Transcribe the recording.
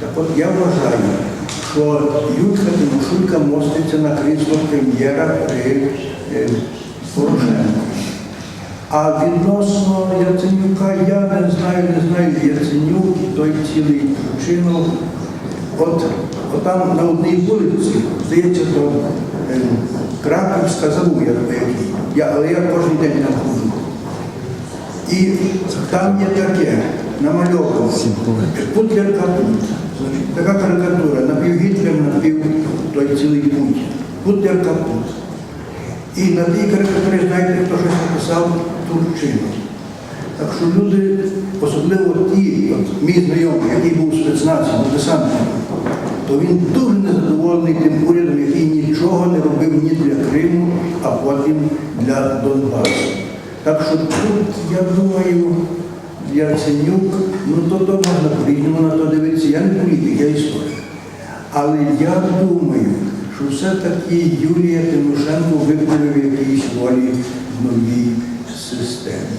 Так от я вважаю, що Юлька Тимошулька моститься на крісло прем'єра при е, Порошенку. А відносно Яценюка я не знаю, не знаю Яценюк, і той цілий причину. От, от там на одній вулиці, здається, то е, Краківська забув я. Але я кожен день там ходжу. І там є таке намальовано. Путлер капут. Така карикатура, напів Гітлер, напів той цілий путь. Путлер капут. І на тій карикатурі, знаєте, хто щось написав Турчинов. Так що люди, особливо ті, от мій знайомий, який був спецназом, десантом, то він дуже незадоволений тим урядом, який нічого не робив ні для Криму, а потім для Донбасу. Так що тут, я думаю, Яценюк, ну то, то можна по-різному на то дивитися. Я не політик, я історик. Але я думаю, що все-таки Юлія Тимошенко виправив якісь волі в новій системі.